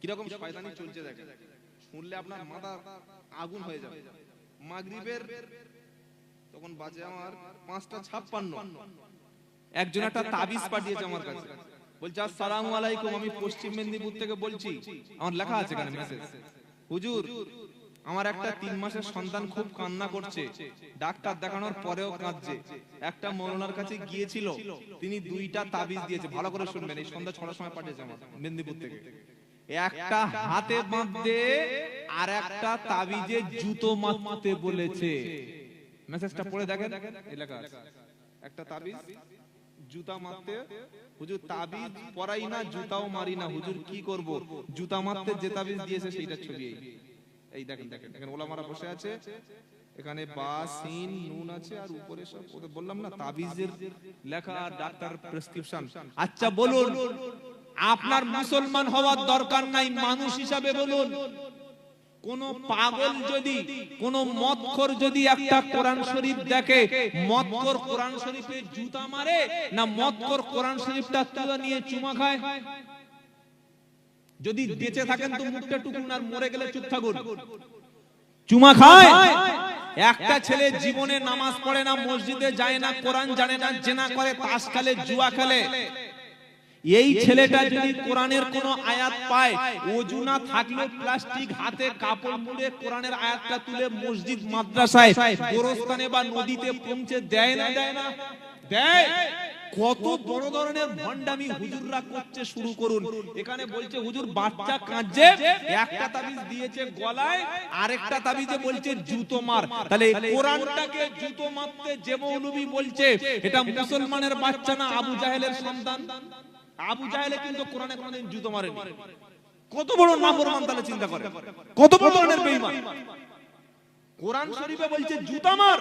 কীরকম শয়তানি চলছে দেখেন। শুনলে আপনার মাথা আগুন হয়ে যাবে। মাগরিবের তখন বাজে আমার পাঁচটা ছাপ্পান্ন। একজন একটা তাবিজ পাঠিয়েছে আমার কাছে। বলছে, আসসালামু আলাইকুম, আমি পশ্চিম মেদিনীপুর থেকে বলছি। আমার লেখা আছে এখানে মেসেজ হুজুর, আমার একটা তিন মাসের সন্তান খুব কান্না করছে। ডাক্তার দেখানোর পরেও কাঁদছে। একটা মরনার কাছে গিয়েছিল। তিনি দুইটা তাবিজ দিয়েছে। ভালো করে শুনবেন, এই সন্ধ্যা ছটার সময় পাঠিয়েছে আমার মেদিনীপুর থেকে। একটা হাতে বাঁধতে আর একটা তাবিজে জুতো মারতে বলেছে। মেসেজটা পড়ে দেখেন? আছে। একটা তাবিজ জুতা মারতে। হুজুর তাবিজ পরাই না জুতাও মারি না। হুজুর কি করব? জুতা মারতে যে তাবিজ দিয়েছে সেইটা ছবি এই। দেখেন দেখেন এখানে ওলামারা বসে আছে। এখানে বা সিন নুন আছে আর উপরে সব বললাম না তাবিজের লেখা ডাক্তার প্রেসক্রিপশন। আচ্ছা বলুন। আপনার মুসলমান হওয়ার দরকার নাই, মানুষ হিসাবে বলুন। কোন পাগল যদি, কোন মদখোর যদি একটা কোরআন শরীফ দেখে, মদখোর কোরআন শরীফে জুতা মারে না মদখোর কোরআন শরীফটা তুলে নিয়ে চুমা খায়? যদি বেঁচে থাকেন তো মুখটা টুকুন আর মরে গেলে চুপ থাকুন। চুমা খায়? একটা ছেলে জীবনে নামাজ পড়ে না, মসজিদে যায় না, কোরআন জানে না, জেনা করে, তাস খেলে, জুয়া খেলে। এই ছেলেটা যদি কোরআনের কোন আয়াত পায় অজু না থাকলে প্লাস্টিক হাতে কাপড় মুড়ে কোরআনের আয়াতটা তুলে মসজিদ মাদ্রাসায় গোরস্থানে বা নদীতে পৌঁছে দেয় না দেয় না। দেয়। কত বড় ধরনের ভণ্ডামি হুজুররা করতে শুরু করুন। এখানে বলছে হুজুর বাচ্চা কাঁদছে একটা তাবিজ দিয়েছে গলায় আরেকটা তাবিজে বলছে জুতো মার। তাহলে কোরআনটাকে জুতো মারতে যে মৌলবি বলছে। এটা মুসলমানের বাচ্চা না আবু জাহেলের সন্তান। আবু জাহেলে কিন্তু কোরআনে কোনদিন জুতো মারেনি। কত বড় নাফরমান তাহলে চিন্তা করে। কত বড় ধরনের বেঈমান কোরআন শরীফে বলছে জুতা মার।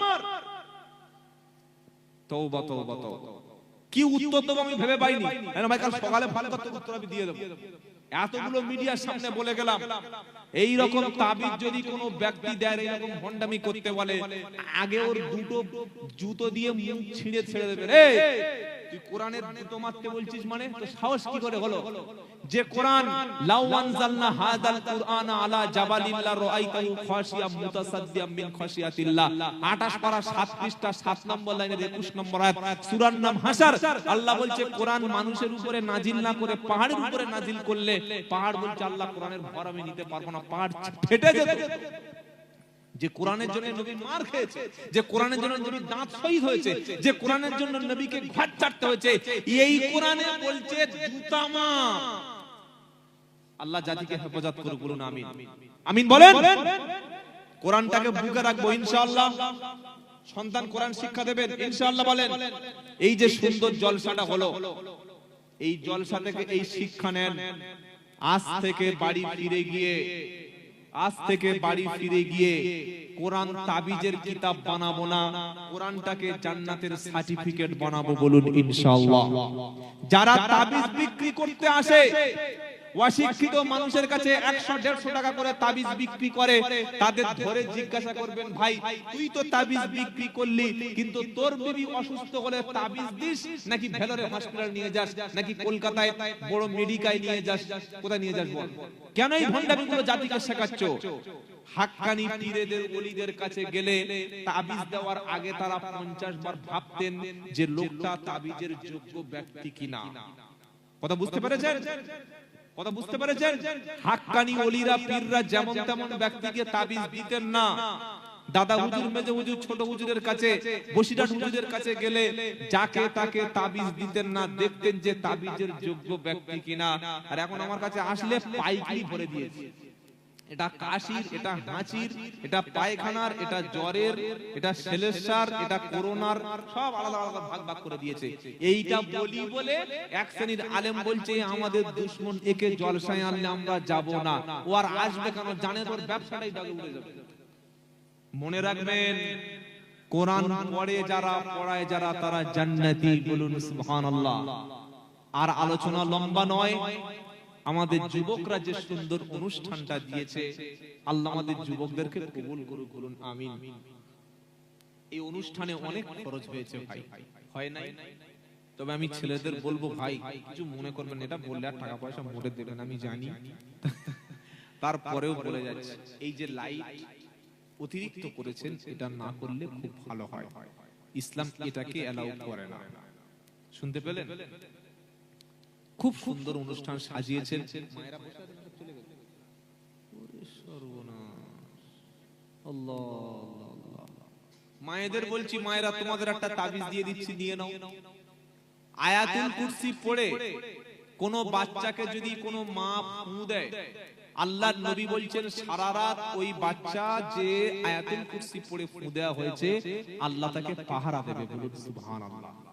তওবা তওবা তওবা। কি উত্তর দেবো আমি ভেবে পাইনি। ভাই কাল সকালে ভালো করতে উত্তর আমি দিয়ে দেবো। এতগুলো মিডিয়ার সামনে বলে গেলাম এই রকম তাবিজ যদি কোনো ব্যক্তি দেয় এরকম ভন্ডামি করতে বলে আগে ওর দুটো জুতো দিয়ে মুখ ছিঁড়ে ছেড়ে দেবে। রে তুই কোরআনের মারতে বলছিস মানে? তো সাহস কি করে হলো? যে কোরআন লাউ আনজালনা হাদাল কুরআন আলা জাবালিন লা রাআইতাহু খাশিয়াম মুতাসাদ্দিয়াম মিন খাশিয়াতিল্লাহ। 28 পারা 7 পৃষ্ঠা 7 নম্বর লাইনের 21 নম্বর আয়াত। সূরার নাম হাসার। আল্লাহ বলছে কোরআন মানুষের উপরে নাজিল না করে পাহাড়ের উপরে নাজিল করলে পাহাড় বলছে আল্লাহ কোরআনের ভর আমি নিতে পারব না। পাহাড় ফেটে যেত। যে কোরআনের জন্য নবী মার খেয়েছে যে কোরআনের জন্য নবী দাঁত শহীদ হয়েছে যে কোরআনের জন্য নবীকে ঘাট চাটতে হয়েছে এই কোরআনে বলছে জুতামা আল্লাহ জাতিকে হেফাজত করুক বলুন আমিন। আমিন বলেন? কোরআনটাকে বুকে রাখব ইনশাআল্লাহ। সন্তান কোরআন শিক্ষা দেবেন ইনশাআল্লাহ বলেন। এই যে সুন্দর জলসাটা হলো এই জলসা থেকে এই শিক্ষা নেন। আজ থেকে বাড়ি ফিরে গিয়ে আজ থেকে বাড়ি ফিরে গিয়ে কোরআন তাবিজের কিতাব বানাবো না, কোরআনটাকে জান্নাতের সার্টিফিকেট বানাবো বলুন ইনশাআল্লাহ। যারা তাবিজ বিক্রি করতে আসে অশিক্ষিত মানুষের কাছে একশো, দেড়শো টাকা করে তাবিজ বিক্রি করে, তাদের ধরে জিজ্ঞাসা করবেন, ভাই, তুই তো তাবিজ বিক্রি করলি, কিন্তু তোর বিবি অসুস্থ হলে তাবিজ দিস? নাকি ভেলোরে হসপিটাল নিয়ে যাস? নাকি কলকাতায় বড় মেডিকায় নিয়ে যাস? কোথায় নিয়ে যাস বল? কেন এই ভণ্ডামিগুলো জাতিকে শেখাচ্ছ? হাক্কানি পীরেদের ওলিদের কাছে গেলে তাবিজ দেওয়ার আগে তারা পঞ্চাশ বার ভাবতেন যে লোকটা তাবিজের যোগ্য ব্যক্তি কিনা। কথা বুঝতে পেরেছেন? কথা বুঝতে পেরেছেন? হাক্কানি ওলিরা পীররা যেমন তেমন ব্যক্তিকে তাবিজ দিতেন না। দাদা হুজুর মেজে হুজুর ছোট হুজুরের কাছে বসিরাট হুজুরের কাছে গেলে যাকে তাকে তাবিজ দিতেন না দেখতেন যে তাবিজের যোগ্য ব্যক্তি কিনা। আর এখন আমার কাছে আসলে পাইকারি ভরে দিয়েছে। এটা কাশির এটা হাঁচির এটা পায়খানার এটা জ্বরের এটা সেলেসার এটা করোনার সব আলাদা আলাদা ভাগ ভাগ করে দিয়েছে। এইটা বলি বলে এক শ্রেণির আলেম বলছে আমাদের দুশ্মন একে জলসায় আনলে আমরা যাব না। ও আর আসবে কেন? জানে তোর ব্যবসাটাই ডাকে উড়ে যাবে। মনে রাখবেন কোরআন পড়ে যারা পড়ায় যারা তারা জান্নাতি বলুন সুবহানাল্লাহ। আর আলোচনা লম্বা নয়। আমাদের যুবকরা যে সুন্দর অনুষ্ঠানটা দিয়েছে আল্লাহ আমাদের যুবকদেরকে কবুল করুক বলুন আমিন। এই অনুষ্ঠানে অনেক খরচ হয়েছে ভাই। হয় নাই? তবে আমি ছেলেদের বলব ভাই কিছু মনে করবেন এটা বললে আর টাকা পয়সা মোটে দেবেন আমি জানি। তারপরেও বলে যাচ্ছে এই যে লাইট অতিরিক্ত করেছেন এটা না করলে খুব ভালো হয়। ইসলাম এটাকে অ্যালাউ করে না। শুনতে পেলেন? খুব সুন্দর অনুষ্ঠান সাজিয়েছেন। মায়েরা বসে আছেন, চলে গেল। ওরে সর্বনাশ। আল্লাহ, আল্লাহ, আল্লাহ। মায়েদের বলছি মায়েরা তোমাদের একটা তাবিজ দিয়ে দিচ্ছি নিয়ে নাও। আয়াতুল কুরসি পড়ে কোন বাচ্চাকে যদি কোনো মা ফু দেয়। আল্লাহ নবী বলছেন সারা রাত ওই বাচ্চা যে আয়াতুল কুরসি পড়ে ফু দেওয়া হয়েছে আল্লাহ তাকে পাহারা দেবে বলুন। সুবহানাল্লাহ।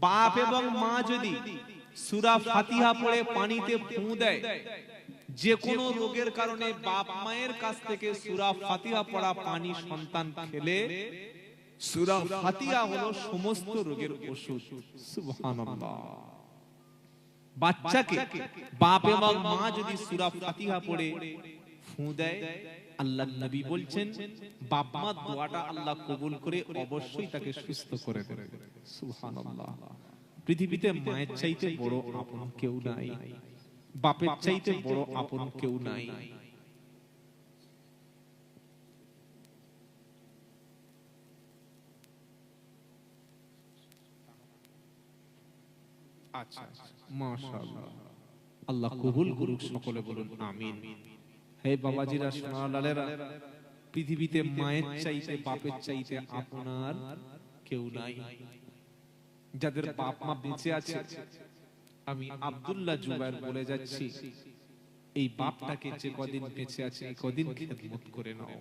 বাপ এবং মা যদি সূরা ফাতিহা পড়ে পানিতে ফু দেয় যে কোনো রোগের কারণে বাপ মায়ের কাছ থেকে সূরা ফাতিহা পড়া পানি সন্তান খেলে সূরা ফাতিহা হলো সমস্ত রোগের ওষুধ। সুবহানাল্লাহ। বাচ্চাকে বাপ এবং মা যদি সূরা ফাতিহা পড়ে ফু দেয় আল্লাহ নবী বলছেন বাপ মা দোয়াটা আল্লাহ কবুল করে অবশ্যই তাকে সুস্থ করে দেবে। সুবহানাল্লাহ। পৃথিবীতে মায়ের চাইতে বড় আপন কেউ নাই, বাপের চাইতে বড় আপন কেউ নাই। আচ্ছা মাশাআল্লাহ। আল্লাহ কবুল করুক, সকলে বলুন, আমিন। হে বাবাজিরা সোনালালেরা পৃথিবীতে মায়ের চাইতে বাপের চাইতে আপনার কেউ নাই। যাদের বাপ মা বেঁচে আছে, আমি আব্দুল্লাহ জুবাইর বলে যাচ্ছি, এই বাপটাকে যে কদিন বেঁচে আছে কদিন খেদমত করে নাও।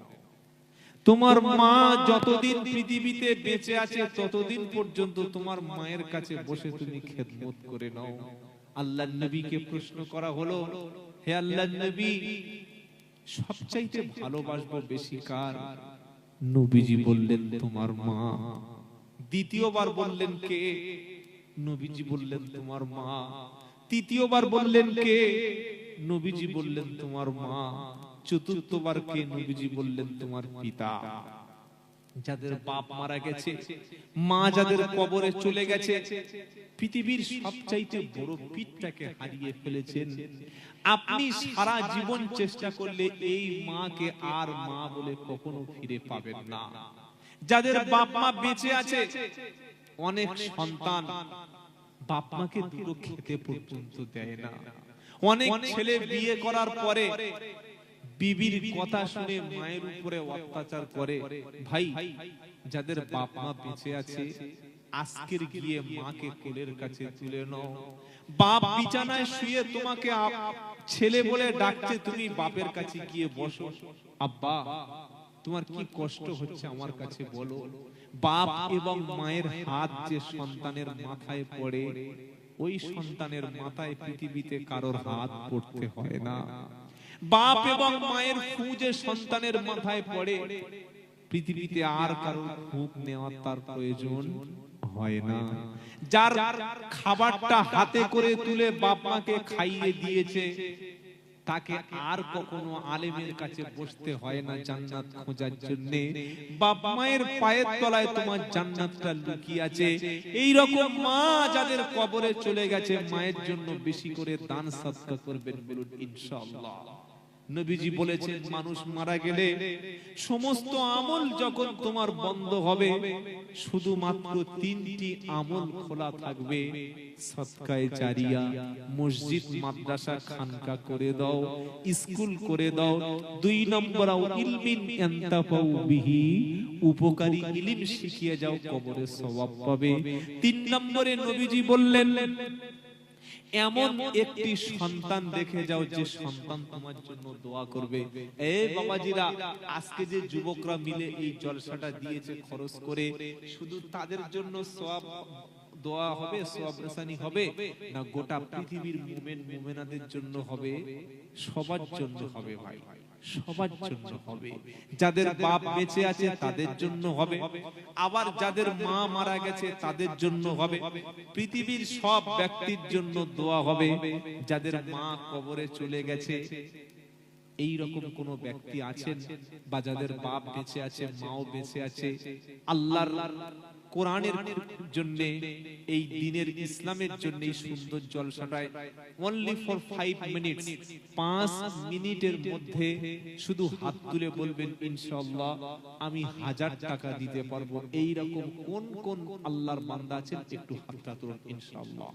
তোমার মা যতদিন পৃথিবীতে বেঁচে আছে, ততদিন পর্যন্ত তোমার মায়ের কাছে বসে তুমি খেদমত করে নাও। আল্লাহ নবীকে প্রশ্ন করা হলো, হে আল্লাহ নবী সবচাইতে ভালোবাসবো বেশি কার নবীজি বললেন, তোমার মা। দ্বিতীয়বার বললেন, কে? নবীজি বললেন, তোমার মা। তৃতীয়বার বললেন, কে? নবীজি বললেন, তোমার মা। চতুর্থবার, কে? নবীজি বললেন, তোমার পিতা। যাদের বাপ মারা গেছে, মা যাদের কবরে চলে গেছে, পৃথিবীর সবচাইতে বড় পিঠটাকে হারিয়ে ফেলেছেন। আপনি সারা জীবন চেষ্টা করলে এই মাকে আর মা বলে কখনো ফিরে পাবেন না। যাদের বাপ মা বেঁচে আছে অনেক সন্তান বাপ মাকে দুটো খেতে পর্যন্ত দেয় না। অনেক ছেলে বিয়ে করার পরে বিবির কথা শুনে মায়ের উপরে অত্যাচার করে। ভাই যাদের বাপ মা বেঁচে আছে আজকের গিয়ে মাকে কোলের কাছে তুলে নাও। বাপ বিছানায় শুয়ে তোমাকে ছেলে বলে ডাকছে তুমি বাপের কাছে গিয়ে বসো। আব্বা তোমার কি কষ্ট হচ্ছে আমার কাছে বলো? বাপ এবং মায়ের হাত যে সন্তানের মাথায় পড়ে ওই সন্তানের মাথায় পৃথিবীতে কারোর হাত পড়তে হয় না। বাপ এবং মায়ের ফু যে সন্তানের মাথায় পড়ে পৃথিবীতে আর কারোর ফুক নেওয়ার তার প্রয়োজন হয় না। যার খাবারটা হাতে করে তুলে বাপ মাকে খাইয়ে দিয়েছে, তাকে আর কখনো আলেমের কাছে বসতে হয় না জান্নাত খোঁজার জন্য। বাপ মায়ের পায়ের তলায় তোমার জান্নাতটা লুকিয়ে আছে। এই রকম মা যাদের কবরে চলে গেছে, মায়ের জন্য বেশি করে দান সৎকার করবেন বলুন ইনশাআল্লাহ। নবীজি বলেছেন মানুষ মারা গেলে সমস্ত আমল যখন তোমার বন্ধ হবে শুধুমাত্র তিনটি আমল খোলা থাকবে সৎকায় জারিয়া মসজিদ মাদ্রাসা খানকা করে দাও স্কুল করে দাও দুই নম্বর আও ইলমিন ইয়ান্তাফাউ বিহি উপকারী ইলিম শিখিয়ে যাও কবরে সওয়াব পাবে। তিন নম্বরে নবীজি বললেন এমন একটি সন্তান দেখে যাও যে সন্তান তোমার জন্য দোয়া করবে। এ বাবাজিরা আজকে যে যুবকরা মিলে এই জলসাটা দিয়েছে খরচ করে শুধু তাদের জন্য সব দোয়া হবে রেসানি হবে না গোটা পৃথিবীর মুমেন মুমেনাদের জন্য হবে সবার জন্য হবে ভাই। সবার জন্য হবে। যাদের বাপ বেঁচে আছে তাদের জন্য হবে। আবার যাদের মা মারা গেছে তাদের জন্য হবে। পৃথিবীর সব ব্যক্তির জন্য দোয়া হবে। যাদের মা কবরে চলে গেছে। এই রকম কোন ব্যক্তি আছেন বা যাদের বাপ বেঁচে আছে মাও বেঁচে আছে। আল্লাহর কোরআনের জন্য এই দিনের ইসলামের জন্য এই সুন্দর জলসাটায় অনলি ফর ফাইভ মিনিটস পাঁচ মিনিটের মধ্যে শুধু হাত তুলে বলবেন ইনশাল্লাহ আমি হাজার টাকা দিতে পারব। এইরকম কোন কোন আল্লাহর মান্দা আছেন? একটু হাতটা তুলুন ইনশাআল্লাহ।